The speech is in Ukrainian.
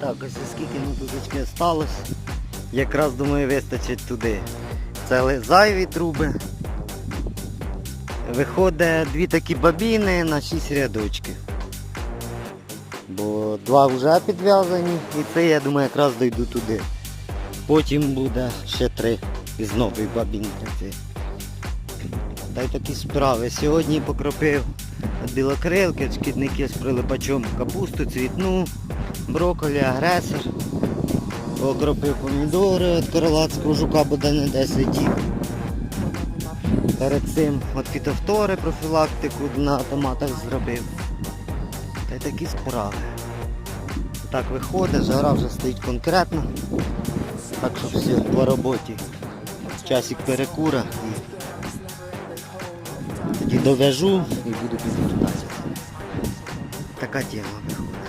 Так, ось скільки мотузочки осталось. Якраз думаю вистачить туди. Це зайві труби. Виходить дві такі бабіни на 6 рядочків. Бо два вже підв'язані і це я думаю якраз дойду туди. Потім буде ще три із нової бабінки. Та й такі справи. Сьогодні покропив білокрилки, шкідники з прилипачом капусту, цвітну, брокколі, агресор. Окропив помідори від крилацького жука, буде не де сидів. Перед цим от фітофтори профілактику на томатах зробив. Та й такі справи. Так виходить, жара вже стоїть конкретно. Так що все по роботі. Часик перекура тоді дов'яжу буду після китайців. Така тема виходить.